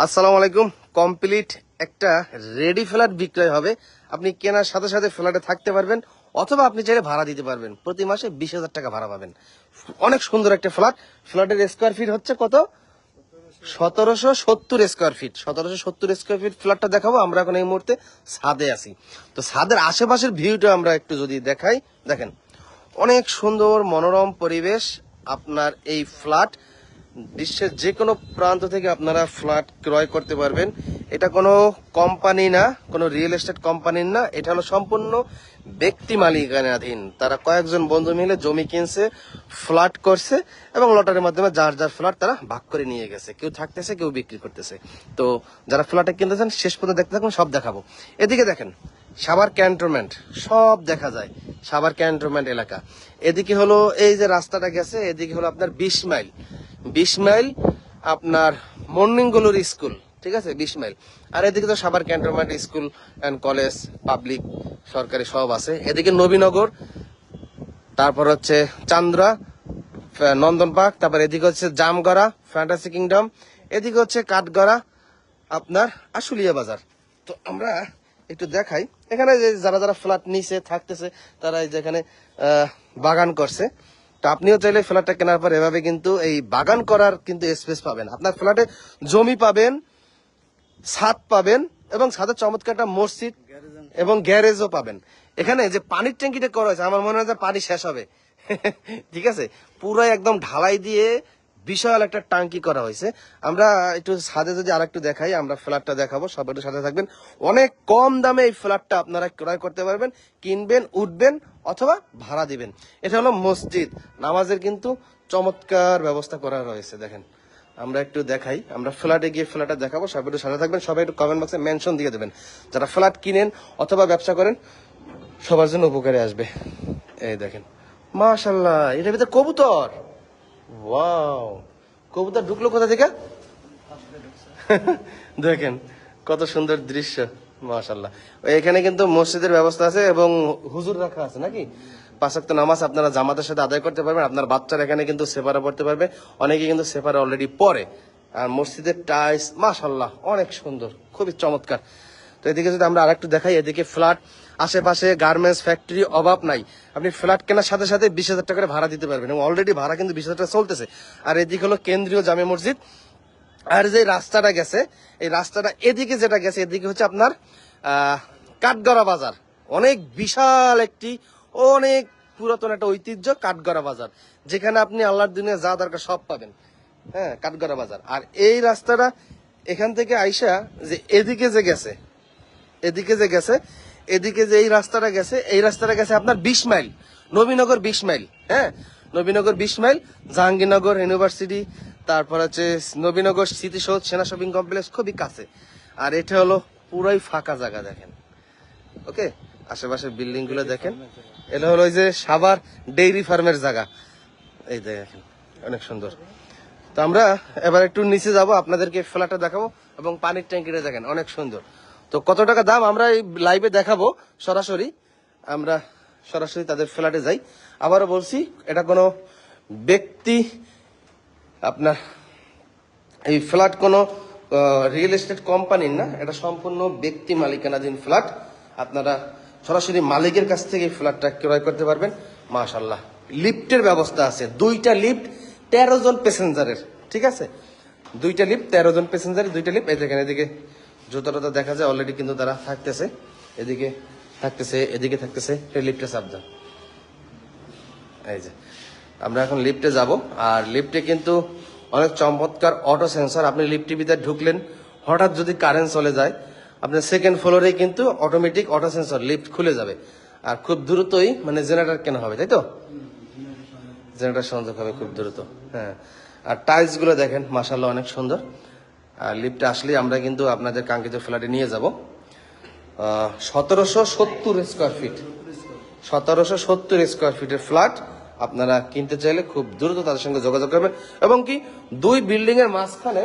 আসসালামু আলাইকুম। কমপ্লিট একটা রেডি ফ্ল্যাট বিক্রয় হবে। আপনি কেনার সাথে সাথে ফ্ল্যাটে থাকতে পারবেন অথবা আপনি চাইলে ভাড়া দিতে পারবেন। প্রতি মাসে বিশ হাজার টাকা ভাড়া পাবেন। অনেক সুন্দর একটা ফ্ল্যাট। ফ্ল্যাটের স্কোয়ার ফিট হচ্ছে কত? সতেরোশো সত্তর স্কোয়ার ফিট সতেরোশো সত্তর স্কোয়ার ফিট ফ্ল্যাটটা দেখাবো। আমরা এখন এই মুহূর্তে ছাদে আছি। তো ছাদের আশেপাশের ভিউটা আমরা একটু যদি দেখাই। দেখেন, অনেক সুন্দর মনোরম পরিবেশ আপনার এই ফ্ল্যাট। বিশ্বের যে কোনো প্রান্ত থেকে আপনারা ফ্ল্যাট ক্রয় করতে পারবেন। এটা কোনো কোম্পানি না, কোনো রিয়েল এস্টেট কোম্পানির না, এটা হলো সম্পূর্ণ ব্যক্তি মালিকানাধীন। তারা কয়েকজন বন্ধু মিলে জমি কিনছে ফ্ল্যাট করছে এবং লটারির মাধ্যমে যার যার ফ্ল্যাট তারা ভাগ করে নিয়ে গেছে। কেউ থাকতেছে, কেউ বিক্রি করতেছে। তো যারা ফ্ল্যাটে কিনতেছেন, শেষ পর্যন্ত দেখতে থাকুন, সব দেখাবো। এদিকে দেখেন, সাভার ক্যান্টনমেন্ট, সব দেখা যায়, সাভার ক্যান্টনমেন্ট এলাকা। এদিকে হলো, এই যে রাস্তাটা গেছে, এদিকে হলো আপনার বিশ মাইল। বিশ মাইল আপনার মর্নিং গ্লোর স্কুল। ঠিক আছে? বিশ মাইল। আর এদিকে তো Savar cantonment school and college public সরকারি সব আছে। এদিকে নবীনগর, তারপর হচ্ছে চান্দ্রা নন্দন পার্ক, তারপর এদিকে হচ্ছে জামগড়া ফ্যান্টাসি কিংডম এদিকে হচ্ছে কাঠগড়া, আপনার আশুলিয়া বাজার। তো আমরা একটু দেখাই। এখানে যে যারা যারা ফ্ল্যাট নিচে থাকতেছে, তারা এই যেখানে বাগান করছে। তো আপনিও চাইলে ফ্ল্যাটটা কেনার পর এভাবে কিন্তু এই বাগান করার কিন্তু স্পেস পাবেন। আপনার ফ্ল্যাটে জমি পাবেন ছাদ পাবেন এবং ছাদের চমৎকার একটা মসজিদ এবং গ্যারেজও পাবেন। এখানে যে পানির ট্যাঙ্কিটা করা হয়েছে, আমার মনে হয় যে পানি শেষ হবে। ঠিক আছে? পুরো একদম ঢালাই দিয়ে বিশাল একটা টাঙ্কি করা হয়েছে। আমরা একটু ছাদে যদি আর একটু দেখাই, আমরা ফ্ল্যাটটা দেখাবো সব একটু সাথে থাকবেন। অনেক কম দামে এই ফ্ল্যাটটা আপনারা ক্রয় করতে পারবেন, কিনবেন, উঠবেন অথবা ভাড়া দিবেন। এটা হলো মসজিদ। নামাজের কিন্তু চমৎকার ব্যবস্থা করা রয়েছে, দেখেন। আমরা একটু দেখাই। আমরা ফ্ল্যাটে গিয়ে ফ্ল্যাটটা দেখাবো। সবাই একটু সাথে থাকবেন। সবাই একটু কমেন্ট বক্সে মেনশন দিয়ে দেবেন। যারা ফ্ল্যাট কিনেন অথবা ব্যবসা করেন, সবার জন্য উপকারে আসবে। এই দেখেন। মাশাল্লাহ এটার ভিতরে কবুতর। ওয়াও। কবুতর ঢুকলো কোথা থেকে? দেখেন, কত সুন্দর দৃশ্য। মাশাল্লাহ এখানে কিন্তু মসজিদের ব্যবস্থা আছে এবং হুজুর রাখা আছে, নাকি? পাঁচাক্ত নামাজ আপনারা জামাতের সাথে আদায় করতে পারবেন। আপনার বাচ্চারা এখানে কিন্তু সেপারা পড়তে পারবে। অনেকে কিন্তু সেপারা অলরেডি পড়ে। আর মসজিদের টাইলস মাশাল্লাহ অনেক সুন্দর, খুবই চমৎকার। তো এদিকে যদি আমরা আরেকটু দেখাই, এদিকে ফ্ল্যাট আশেপাশে গার্মেন্টস ফ্যাক্টরি অভাব নাই। আপনি ফ্ল্যাট কেনার সাথে সাথে বিশ হাজার টাকা ভাড়া দিতে পারবেন এবং অলরেডি ভাড়া কিন্তু বিশ হাজার টাকা চলতেছে। আর এদিকে হলো কেন্দ্রীয় জামে মসজিদ। আর যে রাস্তাটা গেছে, এই রাস্তাটা এদিকে যেটা গেছে, এদিকে হচ্ছে আপনার কাঠগড়া বাজার। অনেক বিশাল একটি অনেক পুরাতন একটা ঐতিহ্য কাঠগড়া বাজার, যেখানে আপনি আল্লাহর দিনে যা দরকার সব পাবেন। হ্যাঁ কাঠগড়া বাজার। আর এই রাস্তাটা এখান থেকে আইসা যে এদিকে যে গেছে, এদিকে যে গেছে, এদিকে যে এই রাস্তাটা গেছে, এই রাস্তাটা গেছে আপনার বিশ মাইল, নবীনগর বিশ মাইল হ্যাঁ? নবীনগর বিশ মাইল, জাহাঙ্গীরনগর ইউনিভার্সিটি, তারপর হচ্ছে নবীনগর স্মৃতিসৌধ সেনা শপিং কমপ্লেক্স খুবই কাছে। আর এটা হলো পুরাই ফাঁকা জায়গা দেখেন। ওকে? আশেপাশের বিল্ডিংগুলো দেখেন। এটা হলো ওই যে সাভার ডেইরি ফার্মের জায়গা। এই দেখেন, অনেক সুন্দর। তো আমরা এবার একটু নিচে যাব, আপনাদেরকে ফ্ল্যাটটা দেখাবো এবং পানির ট্যাঙ্কিটা দেখেন, অনেক সুন্দর। তো কত টাকা দাম আমরা এই লাইভে দেখাবো, সরাসরি। আমরা সরাসরি তাদের ফ্ল্যাটে যাই। আবারও বলছি, এটা কোনো ব্যক্তি, আপনার এই ফ্ল্যাট কোনো রিয়েল এস্টেট কোম্পানির না, এটা সম্পূর্ণ ব্যক্তি মালিকানাধীন ফ্ল্যাট। আপনারা সরাসরি মালিকের কাছ থেকে ফ্ল্যাটটা ক্রয় করতে পারবেন। মাশাল্লাহ লিফটের ব্যবস্থা আছে। দুইটা লিফট, তেরো জন প্যাসেঞ্জারের। ঠিক আছে? দুইটা লিফট, তেরো জন প্যাসেঞ্জার, দুইটা লিফট। এই দেখেন, এদিকে জুতা টুতা দেখা যায় অলরেডি কিন্তু তারা থাকতেছে। এদিকে থাকতেছে এদিকে থাকতেছে। লিফটে সাবধান এই যে, আমরা এখন লিফটে যাব। আর লিফটে কিন্তু অনেক চমৎকার অটো সেন্সর। আপনি লিফটের ভিতরে ঢুকলেন, হঠাৎ যদি কারেন্ট চলে যায় আপনার সেকেন্ড ফ্লোরে কিন্তু অটোমেটিক অটো সেন্সর লিফট খুলে যাবে। আর খুব দ্রুতই মানে জেনারেটর কেনা হবে, তাই তো? জেনারেটর সংযোগ হবে খুব দ্রুত হ্যাঁ। আর টাইলসগুলো দেখেন মাসাল্লাহ অনেক সুন্দর। আর লিফটে আসলে আমরা কিন্তু আপনাদের কাঙ্ক্ষিত ফ্ল্যাটে নিয়ে যাব। সতেরোশো সত্তর স্কোয়ার ফিট সতেরোশো সত্তর স্কোয়ার ফিটের ফ্ল্যাট আপনারা কিনতে চাইলে খুব দ্রুত তাদের সঙ্গে যোগাযোগ করবেন। এবং কি, দুই বিল্ডিং এর মাঝখানে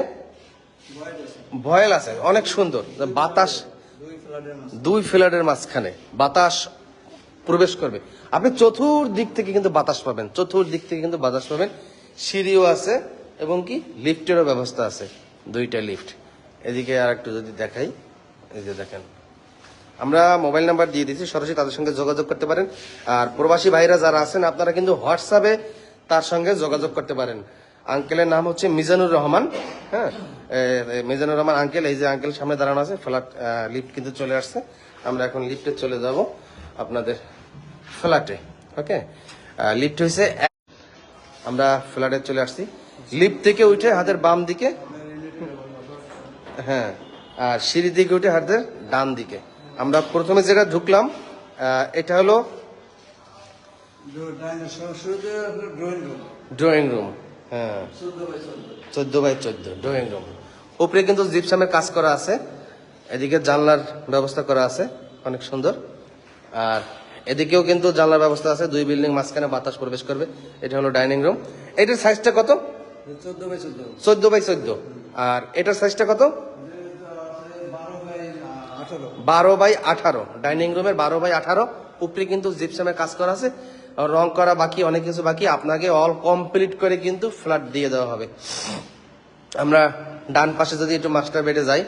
ভয়েল আছে, অনেক সুন্দর। বাতাস দুই ফ্ল্যাটের মাঝখানে, বাতাস প্রবেশ করবে। আপনি চতুর্দিক থেকে কিন্তু বাতাস পাবেন, চতুর্দিক থেকে কিন্তু বাতাস পাবেন। সিঁড়িও আছে এবং কি, লিফটেরও ব্যবস্থা আছে, দুইটা লিফট। এদিকে আর একটু যদি দেখাই, এই যে দেখেন। আমরা মোবাইল নাম্বার দিয়ে দিচ্ছি সরাসরি তাদের সঙ্গে যোগাযোগ করতে পারেন। আর প্রবাসী ভাইরা যারা আছেন, আপনারা কিন্তু হোয়াটসঅ্যাপে তার সঙ্গে যোগাযোগ করতে পারেন। আঙ্কেলের নাম হচ্ছে মিজানুর রহমান হ্যাঁ? মিজানুর রহমান আঙ্কেল এই যে আঙ্কেল সামনে দাঁড়ানো আছে ফ্ল্যাট লিফট কিন্তু চলে আসছে। আমরা এখন লিফটে চলে যাব আপনাদের ফ্ল্যাটে ওকে? লিফট হয়েছে আমরা ফ্ল্যাটে চলে আসছি। লিফট থেকে উঠে হাতের বাম দিকে হ্যাঁ আর সিঁড়ি দিকে উঠে হাতের ডান দিকে। আমরা প্রথমে যেটা ঢুকলাম এটা হলো ড্রয়িং রুম। হ্যাঁ। চোদ্দ বাই চোদ্দ। ড্রয়িং রুম উপরে কিন্তু জিপসামের কাজ করা আছে এদিকে জানলার ব্যবস্থা করা আছে অনেক সুন্দর। আর এদিকেও কিন্তু জানলার ব্যবস্থা আছে দুই বিল্ডিং মাঝখানে বাতাস প্রবেশ করবে এটা হলো ডাইনিং রুম। এটার সাইজটা কত? চোদ্দ বাই চোদ্দ। আর এটার সাইজটা কত? বারো বাই আঠারো ডাইনিং রুমের বারো বাই আঠারো। উপরে কিন্তু জিপসামের কাজ করা আছে রং করা বাকি, অনেক কিছু বাকি, আপনাকে অল কমপ্লিট করে কিন্তু ফ্ল্যাট দিয়ে দেওয়া হবে। আমরা ডান পাশে যদি একটু মাস্টার বেডে যাই,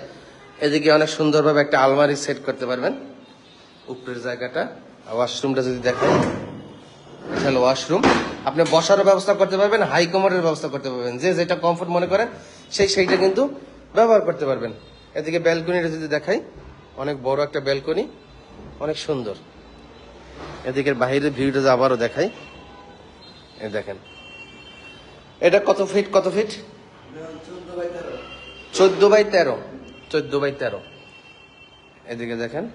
এদিকে অনেক সুন্দরভাবে একটা আলমারি সেট করতে পারবেন। উপরের জায়গাটা ওয়াশরুমটা যদি দেখাই তাহলে ওয়াশরুম আপনি বসারও ব্যবস্থা করতে পারবেন হাই কমোডের ব্যবস্থা করতে পারবেন। যে যেটা কমফোর্ট মনে করেন, সেই সেইটা কিন্তু ব্যবহার করতে পারবেন। এদিকে ব্যালকনিটা যদি দেখাই, অনেক বড় একটা ব্যালকনি অনেক সুন্দর। এদিকের বাইরের ভিউটা আবারও দেখাই দেখেন। এটা কত ফিট কত ফিট চোদ্দ বাই তেরো। চোদ্দ বাই তেরো। এদিকে দেখেন।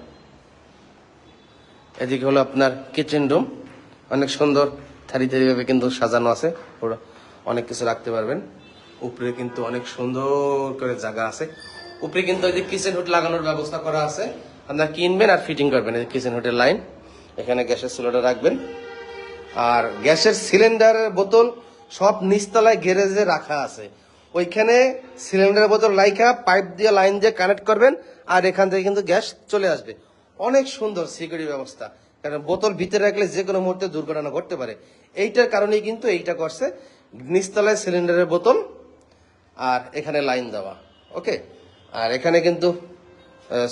এদিকে হলো আপনার কিচেন রুম অনেক সুন্দর থারি থারি ভাবে কিন্তু সাজানো আছে। পুরো অনেক কিছু রাখতে পারবেন। উপরে কিন্তু অনেক সুন্দর করে জায়গা আছে। উপরে কিন্তু কিচেন হুড লাগানোর ব্যবস্থা করা আছে। আপনারা কিনবেন আর ফিটিং করবেন এই কিচেন হুডের লাইন এখানে গ্যাসের চুলাটা রাখবেন। আর গ্যাসের সিলিন্ডারের বোতল সব নিচতলায় গ্যারেজে রাখা আছে। ওইখানে সিলিন্ডারের বোতল লাইখা পাইপ দিয়ে লাইন দিয়ে কানেক্ট করবেন আর এখান থেকে কিন্তু গ্যাস চলে আসবে। অনেক সুন্দর সিকিউরিটি ব্যবস্থা। কারণ বোতল ভিতরে রাখলে যে কোনো মুহূর্তে দুর্ঘটনা ঘটতে পারে। এইটার কারণেই কিন্তু এইটা করছে। নিচতলায় সিলিন্ডারের বোতল আর এখানে লাইন দেওয়া। ওকে? আর এখানে কিন্তু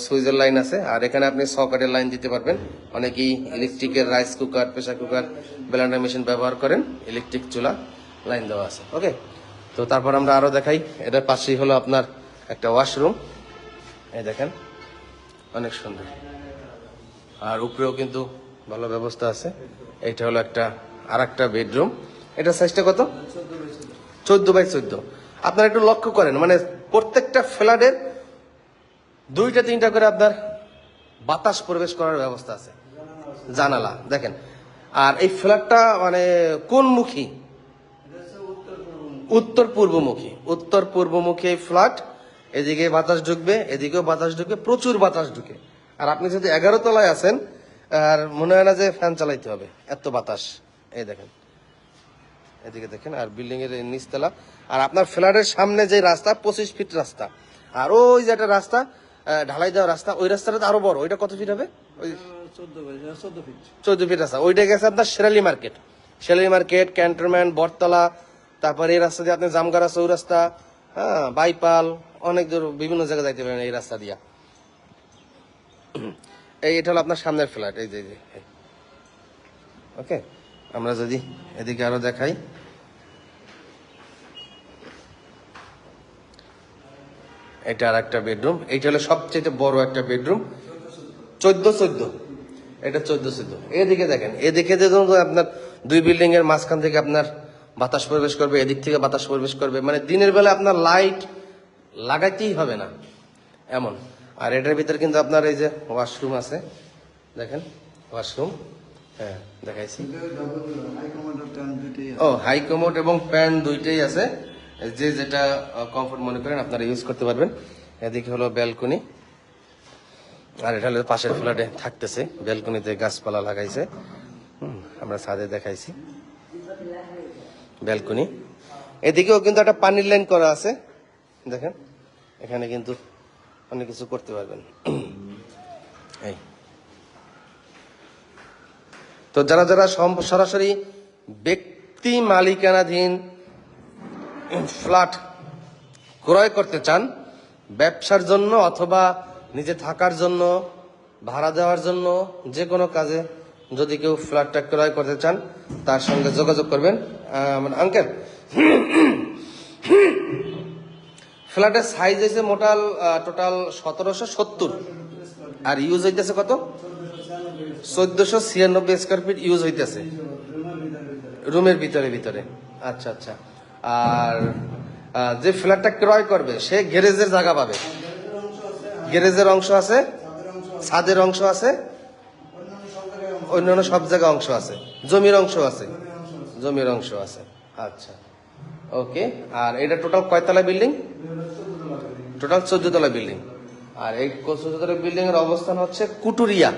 সুইচের লাইন আছে। আর এখানে আপনি সকেটের লাইন দিতে পারবেন। অনেকেই ইলেকট্রিকের rice cooker pressure cooker blender machine ব্যবহার করেন। ইলেকট্রিক চুলা লাইন দেওয়া আছে। ওকে তো তারপর আমরা আরও দেখাই। এটার পাশেই হলো আপনার একটা ওয়াশরুম এই দেখেন, অনেক সুন্দর। আর উপরেও কিন্তু ভালো ব্যবস্থা আছে। এইটা হলো একটা আর একটা বেডরুম এটা সাইজটা কত? চোদ্দ বাই চোদ্দ। আপনারা একটু লক্ষ্য করেন মানে প্রত্যেকটা ফ্ল্যাটের দুইটা, তিনটা করে আপনার বাতাস প্রবেশ করার ব্যবস্থা আছে। জানালা, দেখেন। আর এই ফ্ল্যাটটা মানে কোন মুখী? উত্তর পূর্বমুখী। উত্তর পূর্বমুখী এই ফ্ল্যাট। এদিকে বাতাস ঢুকবে, এদিকেও বাতাস ঢুকবে, প্রচুর বাতাস ঢুকে। আর আপনি যদি এগারো তলায় আছেন, আর মনে হয় না যে ফ্যান চালাইতে হবে, এত বাতাস। এই দেখেন। এদিকে দেখেন, আর বিল্ডিং এর নিচতলা। আর আপনার ফ্ল্যাটের সামনে যে রাস্তা, পঁচিশ ফিট রাস্তা। আর ওই যে একটা রাস্তা ঢালাই দেওয়া রাস্তা ওই রাস্তাটা তো আরও বড়। ওইটা কত ফিট হবে? চোদ্দ ফিট ফিট রাস্তা। ওইটা গেছে আপনার Sherali market. Sherali market cantonment Bottola তারপরে এই রাস্তা দিয়ে আপনি জামগাড়া চৌরাস্তা হ্যাঁ বাইপাল অনেক দূর বিভিন্ন জায়গায় যাইতে পারেন এই রাস্তা দিয়া। এই এটা হলো আপনার সামনের ফ্ল্যাট। এই যে ওকে আমরা যদি এদিকে আরও দেখাই। এটা আর একটা বেডরুম। এইটা হলো সবচেয়ে বড় একটা বেডরুম। চোদ্দ চোদ্দ। এটা চোদ্দ চোদ্দ। এদিকে দেখেন এদিকে আপনার দুই বিল্ডিং এর মাঝখান থেকে আপনার বাতাস প্রবেশ করবে এদিক থেকে বাতাস প্রবেশ করবে। মানে দিনের বেলা আপনার লাইট লাগাইতেই হবে না। এমন। আর এটার ভিতরে কিন্তু আপনার এই যে ওয়াশরুম আছে দেখেন ওয়াশরুম হ্যাঁ দেখাইছি। ও হাই কমোড এবং প্যান্ট দুইটাই আছে। যে যেটা কমফোর্ট মনে করেন আপনারা ইউজ করতে পারবেন। এদিকে হলো ব্যালকনি আর এটা হলো পাশের ফ্ল্যাটে থাকতেছে। ব্যালকনিতে গাছপালা লাগাইছে। আমরা ছাদে দেখাইছি। ব্যালকনি এদিকেও কিন্তু একটা পানির লাইন করা আছে। দেখেন, এখানে কিন্তু অনেক কিছু করতে পারবেন। এই। তো যারা যারা সরাসরি ব্যক্তি মালিকানাধীন ফ্ল্যাট ক্রয় করতে চান, ব্যবসার জন্য অথবা নিজে থাকার জন্য, ভাড়া দেওয়ার জন্য, যে কোনো কাজে যদি কেউ ফ্ল্যাটটা ক্রয় করতে চান, তার সঙ্গে যোগাযোগ করবেন আঙ্কেল ফ্ল্যাটের সাইজ হয়েছে মোটাল টোটাল সতেরোশো সত্তর। আর ইউজ হইতেছে কত? চোদ্দশো ছিয়ানব্বই স্কোয়ার ফিট ইউজ হইতেছে। রুমের ভিতরে ভিতরে। আচ্ছা আচ্ছা। আর যে ফ্ল্যাটটা ক্রয় করবে, সে গ্যারেজের জায়গা পাবে। গ্যারেজের অংশ আছে, ছাদের অংশ আছে, অন্যান্য সব জায়গায় অংশ আছে, জমির অংশ আছে, জমির অংশ আছে। আচ্ছা ওকে, আর এটা টোটাল কয়তলা বিল্ডিং? টোটাল চোদ্দ তলা বিল্ডিং। আর এই চোদ্দ তলা বিল্ডিং এর অবস্থান হচ্ছে কুটুরিয়া।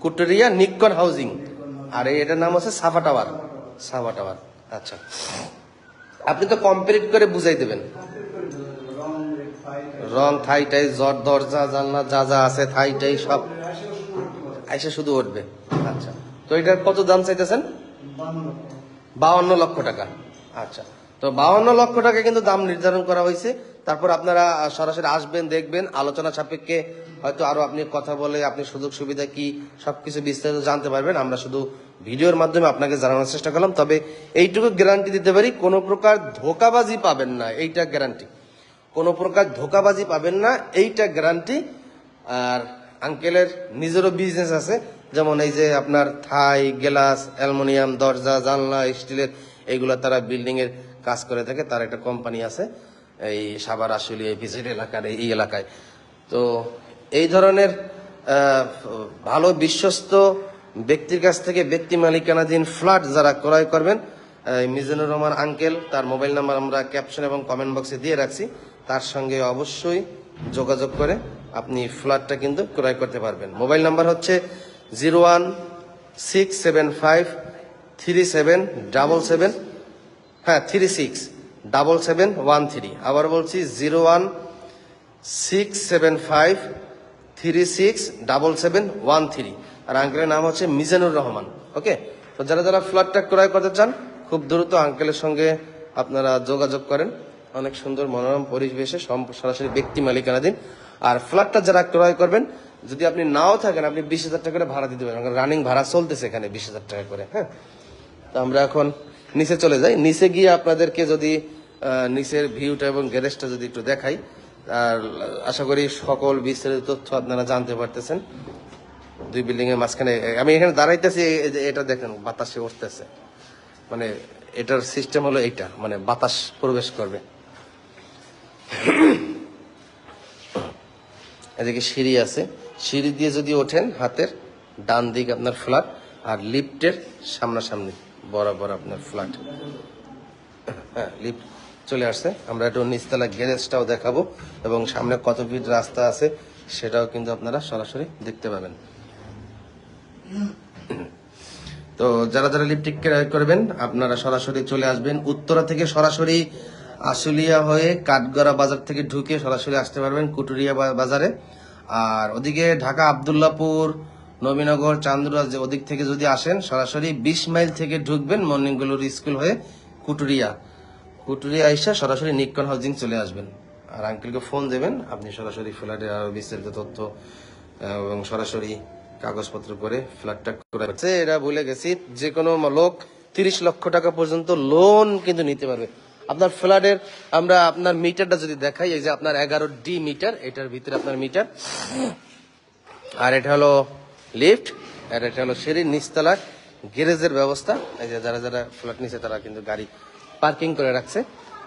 Kuturia Nikon housing. আর এটার নাম হচ্ছে সাফা টাওয়ার সাফা টাওয়ার। আচ্ছা। আপনি তো কমপ্লিট করে বুঝাই দেবেন। রং থাই টাই জট, দরজা, জানলা, যা যা আছে থাই টাই সব। আইসে শুধু উঠবে। আচ্ছা। তো এটার কত দাম চাইতেছেন? বাউন্ন লক্ষ টাকা। আচ্ছা। তো বাউন্ন লক্ষ টাকা কিন্তু দাম নির্ধারণ করা হয়েছে। তারপর আপনারা সরাসরি আসবেন, দেখবেন, আলোচনা সাপেক্ষে হয়তো আরও আপনি কথা বলে, আপনি সুযোগ সুবিধা কি, সবকিছু বিস্তারিত জানতে পারবেন। আমরা শুধু ভিডিওর মাধ্যমে আপনাকে জানানোর চেষ্টা করলাম, তবে এইটুকু গ্যারান্টি দিতে পারি, কোনো প্রকার ধোকাবাজি পাবেন না, এইটা গ্যারান্টি কোনো প্রকার ধোকাবাজি পাবেন না, এইটা গ্যারান্টি আর আঙ্কেলের নিজেরও বিজনেস আছে, যেমন এই যে আপনার থাই, গ্লাস, অ্যালুমিনিয়াম, দরজা, জানলা, স্টিলের এইগুলো তারা বিল্ডিং এর কাজ করে থাকে, তার একটা কোম্পানি আছে। এই সাবার এই ভিজিট এলাকার এই এলাকায়। তো এই ধরনের ভালো বিশ্বস্ত ব্যক্তির কাছ থেকে ব্যক্তি মালিকানাধীন ফ্ল্যাট যারা ক্রয় করবেন মিজানুর রহমান আঙ্কেল, তার মোবাইল নাম্বার আমরা ক্যাপশন এবং কমেন্ট বক্সে দিয়ে রাখছি। তার সঙ্গে অবশ্যই যোগাযোগ করে আপনি ফ্ল্যাটটা কিন্তু ক্রয় করতে পারবেন। মোবাইল নাম্বার হচ্ছে zero one six seven five three seven double seven হ্যাঁ three six. Double seven one three আবার বলছি zero one six seven five three six double seven one three আর আঙ্কেলের নাম হচ্ছে মিজানুর রহমান, ওকে? তো যারা যারা ফ্ল্যাটটা ক্রয় করতে চান, খুব দ্রুত আঙ্কেলের সঙ্গে আপনারা যোগাযোগ করেন। অনেক সুন্দর মনোরম পরিবেশে সরাসরি ব্যক্তি মালিকানাধীন। আর ফ্ল্যাটটা যারা ক্রয় করবেন, যদি আপনি নাও থাকেন, আপনি বিশ হাজার টাকা করে ভাড়া দিতে পারেন। রানিং ভাড়া চলতেছে এখানে বিশ হাজার টাকা করে হ্যাঁ? তো আমরা এখন নিচে চলে যাই নিচে গিয়ে আপনাদেরকে যদি নিচের ভিউটা এবং গ্যারেজটা যদি একটু দেখাই, আর আশা করি সকল বিস্তারিত তথ্য আপনারা জানতে পারতেছেন। দুই বিল্ডিং এর মাঝখানে, আমি এখানে দাঁড়াইতেছি এটা দেখেন, বাতাসে উঠতেছে। মানে এটার সিস্টেম হলো এইটা মানে বাতাস প্রবেশ করবে। এদিকে সিঁড়ি আছে। সিঁড়ি দিয়ে যদি ওঠেন হাতের ডান দিক আপনার ফ্ল্যাট আর লিফটের সামনাসামনি। বরাবর আপনার ফ্ল্যাট হ্যাঁ লিফট চলে আসছে। আমরা একটু নিচতলা গ্যারেজটাও দেখাবো এবং সামনে কত ফিট রাস্তা আছে সেটাও কিন্তু আপনারা সরাসরি দেখতে পাবেন। তো যারা যারা লিপটিক ক্রয় করবেন, আপনারা সরাসরি চলে আসবেন। উত্তরা থেকে সরাসরি আশুলিয়া হয়ে কাঠগড়া বাজার থেকে ঢুকে সরাসরি আসতে পারবেন কুটুরিয়া বাজারে। আর ওদিকে ঢাকা, আবদুল্লাপুর নবীনগর চান্দুরা যে ওদিক থেকে যদি আসেন, সরাসরি বিশ মাইল থেকে ঢুকবেন মর্নিং গ্লোরি স্কুল হয়ে কুটুরিয়া। কুটুরিয়া আইসা সরাসরি নিকন হাউজিং চলে আসবেন। আর আঙ্কেলকে ফোন দেবেন, আপনি সরাসরি ফ্ল্যাটের আরও বিস্তারিত তথ্য এবং সরাসরি কাগজপত্র করে ফ্ল্যাটটা করে এটা ভুলে গেছি যে কোনো লোক তিরিশ লক্ষ টাকা পর্যন্ত লোন কিন্তু নিতে পারবে। আপনার ফ্ল্যাটের, আমরা আপনার মিটারটা যদি দেখাই, এই যে আপনার এগারো ডি মিটার, এটার ভিতরে আপনার মিটার। আর এটা হলো লিফট, আর এটা হলো সিঁড়ির নিচতলা গ্যারেজের ব্যবস্থা। এই যে যারা যারা ফ্ল্যাট নিচে তারা কিন্তু গাড়ি পার্কিং করে রাখছে।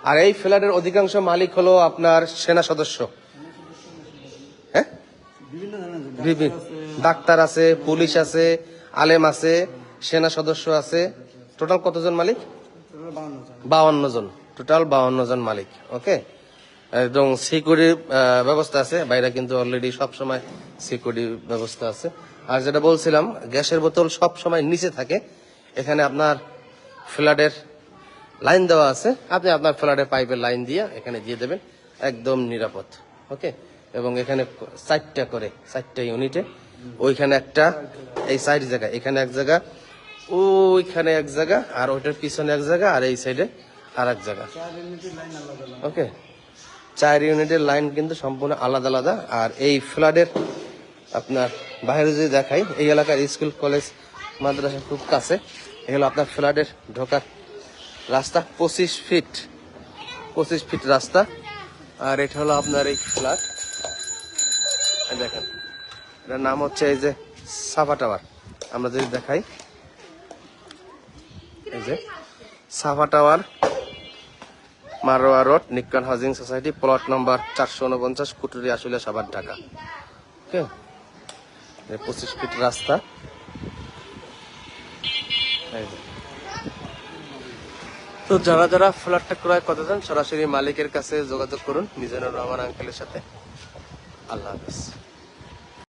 আর এই ফ্ল্যাটের অধিকাংশ মালিক হলো আপনার সেনা সদস্য। হ্যাঁ? ডাক্তার আছে, পুলিশ আছে, আলেম আছে, সেনা সদস্য আছে। টোটাল কতজন মালিক? বাউন্ন জন। টোটাল বাউন্ন জন মালিক, ওকে? এবং সিকিউরিটি ব্যবস্থা আছে। বাইরে কিন্তু অলরেডি সব সময় সিকিউরিটি ব্যবস্থা আছে। আর যেটা বলছিলাম, গ্যাসের বোতল সব সময় নিচে থাকে। এখানে আপনার ফ্ল্যাটের লাইন দেওয়া আছে। আপনি আপনার ফ্ল্যাটের পাইপের লাইন দিয়ে এখানে দিয়ে দেবেন। একদম নিরাপদ, ওকে? এবং এখানে চারটা করে, চারটা ইউনিটে। ওইখানে একটা, এই সাইড জায়গা, এখানে এক জায়গা, ওইখানে এক জায়গা, আর ওইটার পিছনে এক জায়গা, আর এই সাইডে আর এক জায়গা। ওকে? চার ইউনিটের লাইন কিন্তু সম্পূর্ণ আলাদা আলাদা। আর এই ফ্ল্যাটের আপনার বাইরে যদি দেখাই, এই এলাকার স্কুল, কলেজ, মাদ্রাসা খুব কাছে। এগুলো আপনার ফ্ল্যাটের ঢোকার রাস্তা, পঁচিশ ফিট পঁচিশ ফিট রাস্তা। আর এটা হলো আপনার এই ফ্ল্যাট। দেখেন, এটার নাম হচ্ছে এই যে সাফা টাওয়ার। আমরা যদি দেখাই, এই যে Safa tower, Marwa road Nikkan housing society, plot নম্বর চারশো উনপঞ্চাশ কুটুরি আসলে সাবার ঢাকা। ওকে? পঁচিশ ফিট রাস্তা। তো যারা যারা ফ্ল্যাটটা ক্রয় করতে চান, সরাসরি মালিকের কাছে যোগাযোগ করুন, মিজানুর রহমান আঙ্কেলের সাথে। আল্লাহ হাফিজ।